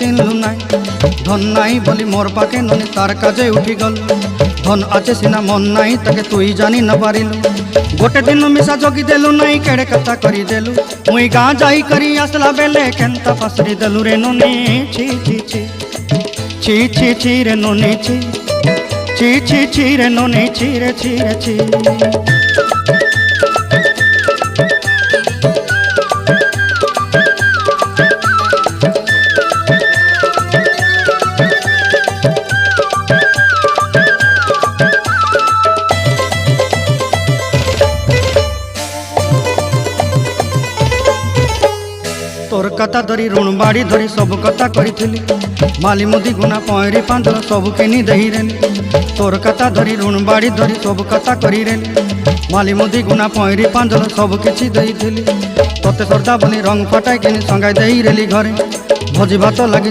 চিনলু নাই। ধন নাই বলি মোর পাকে ননি, তার কাজে উঠি গল। ধন আছে সিনা, মন নাই, তাকে তুই জানি না পারিলু। গোটে দিন মিশা জগি দেলু নাই, কেড়ে কথা করি দেলু। মুই গাঁ যাই করি, আসলা বেলে কেনতা পাসরি দেলু রে ননি। ছি ছি ছি। ছি ছি ছি রে ননি, ছি। ছি ছি ছি রে ননি, ছি রে ছি রে, ছি। তোর কথা ধরি, ঋণ বাড়ি ধরি, সব কথা করিছিলি মালি মুদি গুনা পঁয়রি পাঁচল সবু কিনি দেহিরেনি তোর কথা ধরি, ঋণ বাড়ি ধরি, সব কথা করিরেনি মালি মুদি গুনা পঁয়রি পাঁচল সবু কিছু দেইছিলি তোতে শ্রদ্ধা বলি রং ফটাই কিনি, সঙ্গাই দেই রেলি ঘরে। ভোজি ভাত লাগি